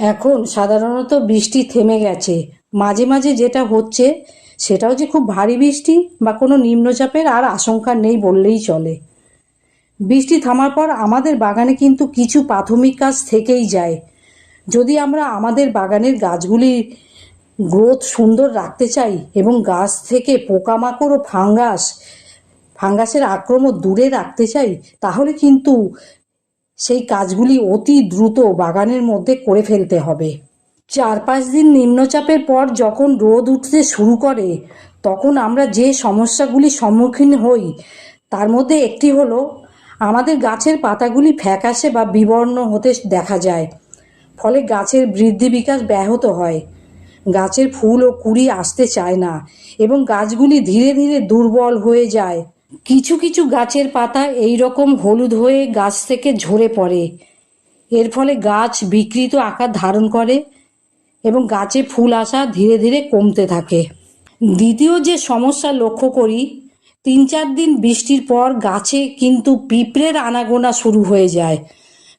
এখন সাধারণত বৃষ্টি থেমে গেছে। মাঝে মাঝে যেটা হচ্ছে, সেটাও যে খুব ভারী বৃষ্টি বা কোনো নিম্নচাপের আর আশঙ্কা নেই বললেই চলে। বৃষ্টি থামার পর আমাদের বাগানে কিন্তু কিছু প্রাথমিক কাজ থেকেই যায়। যদি আমরা আমাদের বাগানের গাছগুলি গ্রোথ সুন্দর রাখতে চাই এবং গাছ থেকে পোকামাকড় ও ফাঙ্গাস, ফাঙ্গাসের আক্রমণ দূরে রাখতে চাই, তাহলে কিন্তু সেই কাজগুলি অতি দ্রুত বাগানের মধ্যে করে ফেলতে হবে। চার পাঁচ দিন নিম্নচাপের পর যখন রোদ উঠতে শুরু করে, তখন আমরা যে সমস্যাগুলি সম্মুখীন হই, তার মধ্যে একটি হলো, আমাদের গাছের পাতাগুলি ফ্যাকাশে বা বিবর্ণ হতে দেখা যায়, ফলে গাছের বৃদ্ধি বিকাশ ব্যাহত হয়। গাছের ফুল ও কুড়ি আসতে চায় না এবং গাছগুলি ধীরে ধীরে দুর্বল হয়ে যায়। কিছু কিছু গাছের পাতা এই রকম হলুদ হয়ে গাছ থেকে ঝরে পড়ে। এর ফলে গাছ বিকৃত আকার ধারণ করে এবং গাছে ফুল আসা ধীরে ধীরে কমতে থাকে। দ্বিতীয় যে সমস্যা লক্ষ্য করি, তিন চার দিন বৃষ্টির পর গাছে কিন্তু পিঁপড়ের আনাগোনা শুরু হয়ে যায়।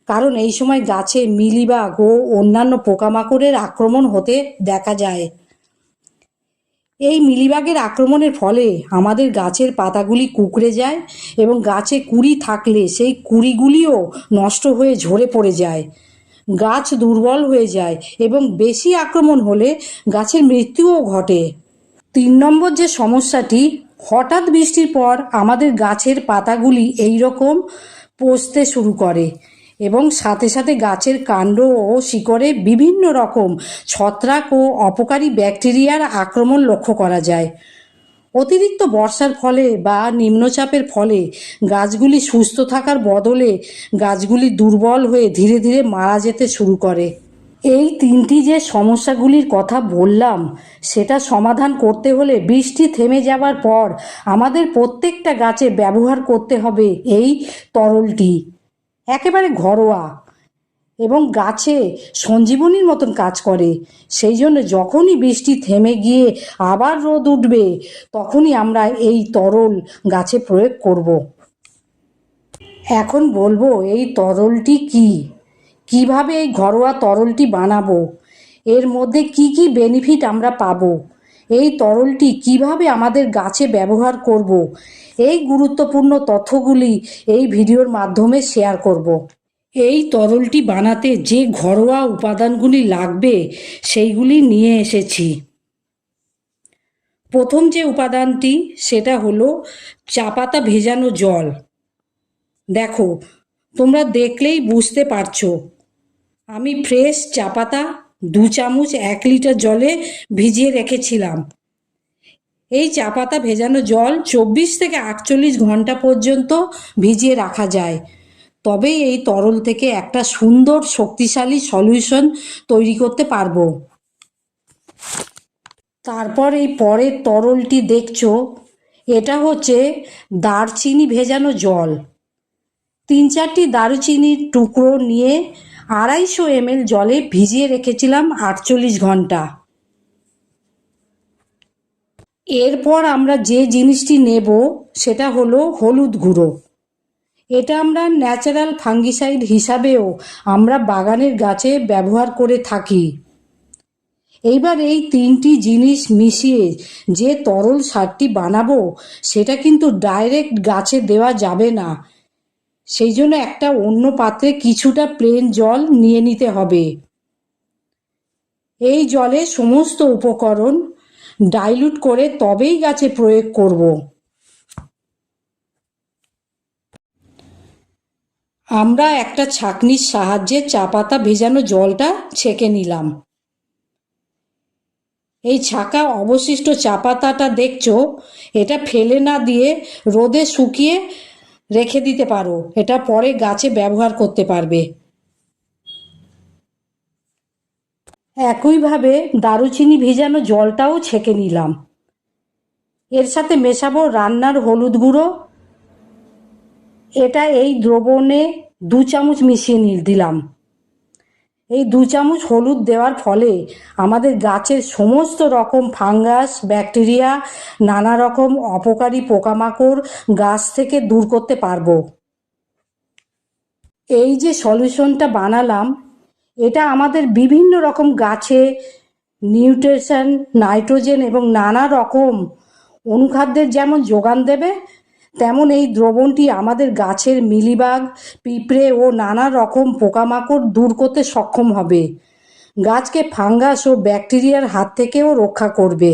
কারণ এই সময় গাছে মিলিবাগ ও অন্যান্য পোকামাকড়ের আক্রমণ হতে দেখা যায়। এই মিলিবাগের আক্রমণের ফলে আমাদের গাছের পাতাগুলি কুকড়ে যায় এবং গাছে কুড়ি থাকলে সেই কুড়িগুলিও নষ্ট হয়ে ঝরে পড়ে যায়। গাছ দুর্বল হয়ে যায় এবং বেশি আক্রমণ হলে গাছের মৃত্যুও ঘটে। তিন নম্বর যে সমস্যাটি, হঠাৎ বৃষ্টির পর আমাদের গাছের পাতাগুলি এই রকম পচতে শুরু করে। এবং সাথে সাথে গাছের কাণ্ড ও শিকড়ে বিভিন্ন রকম ছত্রাক ও অপকারী ব্যাকটেরিয়ার আক্রমণ লক্ষ্য করা যায়। অতিরিক্ত বর্ষার ফলে বা নিম্নচাপের ফলে গাছগুলি সুস্থ থাকার বদলে গাছগুলি দুর্বল হয়ে ধীরে ধীরে মারা যেতে শুরু করে। এই তিনটি যে সমস্যাগুলির কথা বললাম, সেটা সমাধান করতে হলে বৃষ্টি থেমে যাওয়ার পর আমাদের প্রত্যেকটা গাছে ব্যবহার করতে হবে এই তরলটি। একেবারে ঘরোয়া এবং গাছে সঞ্জীবনীর মতন কাজ করে। সেই জন্য যখনই বৃষ্টি থেমে গিয়ে আবার রোদ উঠবে, তখনই আমরা এই তরল গাছে প্রয়োগ করব। এখন বলব, এই তরলটি কি? কীভাবে এই ঘরোয়া তরলটি বানাবো? এর মধ্যে কি কি বেনিফিট আমরা পাবো? এই তরলটি কীভাবে আমাদের গাছে ব্যবহার করব? এই গুরুত্বপূর্ণ তথ্যগুলি এই ভিডিওর মাধ্যমে শেয়ার করব। এই তরলটি বানাতে যে ঘরোয়া উপাদানগুলি লাগবে, সেইগুলি নিয়ে এসেছি। প্রথম যে উপাদানটি, সেটা হলো চা পাতা ভেজানো জল। দেখো, তোমরা দেখলেই বুঝতে পারছ। আমি ফ্রেশ চা পাতা দু চামচ এক লিটার জলে ভিজিয়ে রেখেছিলাম। এই চা পাতা ভেজানো জল চব্বিশ থেকে আটচল্লিশ ঘণ্টা পর্যন্ত ভিজিয়ে রাখা যায়। তবেই এই তরল থেকে একটা সুন্দর শক্তিশালী সলিউশন তৈরি করতে পারব। তারপর এই পরের তরলটি দেখছ, এটা হচ্ছে দারচিনি ভেজানো জল। তিন চারটি দারুচিনির টুকরো নিয়ে আড়াইশো এমএল জলে ভিজিয়ে রেখেছিলাম আটচল্লিশ ঘণ্টা। এরপর আমরা যে জিনিসটি নেব, সেটা হলো হলুদ গুঁড়ো। এটা আমরা ন্যাচারাল ফাঙ্গিসাইড হিসাবেও আমরা বাগানের গাছে ব্যবহার করে থাকি। এইবার এই তিনটি জিনিস মিশিয়ে যে তরল সারটি বানাবো, সেটা কিন্তু ডাইরেক্ট গাছে দেওয়া যাবে না। সেই জন্য একটা অন্য পাত্রে কিছুটা প্লেন জল নিয়ে নিতে হবে। এই জলে সমস্ত উপকরণ ডাইলুট করে তবেই গাছে প্রয়োগ করব। আমরা একটা ছাঁকনির সাহায্যে চা পাতা ভেজানো জলটা ছেঁকে নিলাম। এই ছাকা অবশিষ্ট চা পাতাটা দেখছ, এটা ফেলে না দিয়ে রোদে শুকিয়ে রেখে দিতে পারো, এটা পরে গাছে ব্যবহার করতে পারবে। একইভাবে দারুচিনি ভিজানো জলটাও ছেঁকে নিলাম। এর সাথে মেশাবো রান্নার হলুদ গুঁড়ো। এটা এই দ্রবণে দু চামচ মিশিয়ে নি, দিলাম। এই দু চামচ হলুদ দেওয়ার ফলে আমাদের গাছের সমস্ত রকম ফাঙ্গাস, ব্যাকটেরিয়া, নানা রকম অপকারী পোকামাকড় গাছ থেকে দূর করতে পারব। এই যে সলিউশনটা বানালাম, এটা আমাদের বিভিন্ন রকম গাছে নিউট্রিশন, নাইট্রোজেন এবং নানা রকম অনুখাদ্যের যেমন যোগান দেবে তেমন এই দ্রবণটি আমাদের গাছের মিলিবাগ, পিঁপড়ে ও নানা রকম পোকামাকড় দূর করতে সক্ষম হবে। গাছকে ফাঙ্গাস ও ব্যাকটেরিয়ার হাত থেকেও রক্ষা করবে।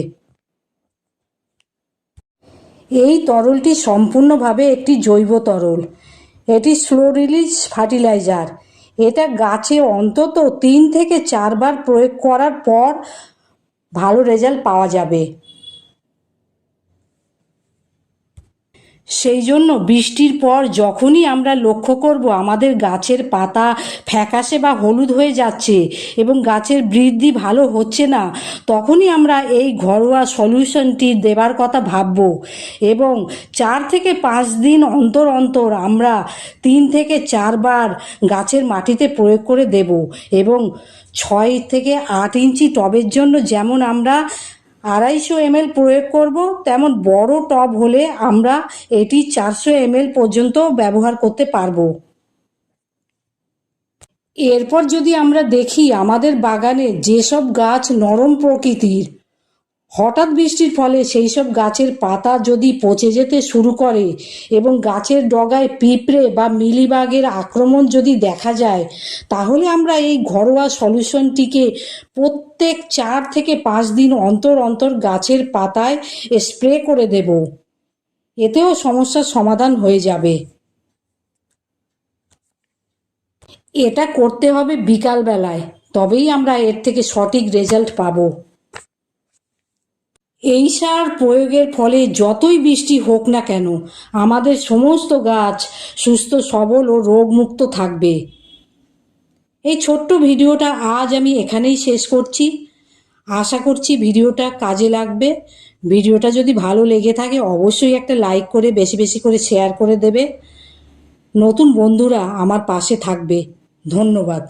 এই তরলটি সম্পূর্ণভাবে একটি জৈব তরল। এটি স্লো রিলিজ ফার্টিলাইজার। এটা গাছে অন্তত তিন থেকে চারবার প্রয়োগ করার পর ভালো রেজাল্ট পাওয়া যাবে। সেই জন্য বৃষ্টির পর যখনই আমরা লক্ষ্য করব আমাদের গাছের পাতা ফ্যাকাশে বা হলুদ হয়ে যাচ্ছে এবং গাছের বৃদ্ধি ভালো হচ্ছে না, তখনই আমরা এই ঘরোয়া সলিউশনটি দেবার কথা ভাবব এবং চার থেকে পাঁচ দিন অন্তর অন্তর আমরা তিন থেকে চারবার গাছের মাটিতে প্রয়োগ করে দেব এবং ছয় থেকে আট ইঞ্চি টবের জন্য যেমন আমরা আড়াইশো এমএল প্রয়োগ করব। তেমন বড় টব হলে আমরা এটি চারশো এমএল পর্যন্ত ব্যবহার করতে পারব। এরপর যদি আমরা দেখি আমাদের বাগানে যেসব গাছ নরম প্রকৃতির, হঠাৎ বৃষ্টির ফলে সেই সব গাছের পাতা যদি পচে যেতে শুরু করে এবং গাছের ডগায় পিঁপড়ে বা মিলিবাগের আক্রমণ যদি দেখা যায়, তাহলে আমরা এই ঘরোয়া সলিউশনটিকে প্রত্যেক চার থেকে পাঁচ দিন অন্তর অন্তর গাছের পাতায় স্প্রে করে দেব। এতেও সমস্যার সমাধান হয়ে যাবে। এটা করতে হবে বিকালবেলায়, তবেই আমরা এর থেকে সঠিক রেজাল্ট পাবো। এই সার প্রয়োগের ফলে যতই বৃষ্টি হোক না কেন, আমাদের সমস্ত গাছ সুস্থ, সবল ও রোগমুক্ত থাকবে। এই ছোট্ট ভিডিওটা আজ আমি এখানেই শেষ করছি। আশা করছি ভিডিওটা কাজে লাগবে। ভিডিওটা যদি ভালো লেগে থাকে, অবশ্যই একটা লাইক করে, বেশি বেশি করে শেয়ার করে দেবে। নতুন বন্ধুরা আমার পাশে থাকবে। ধন্যবাদ।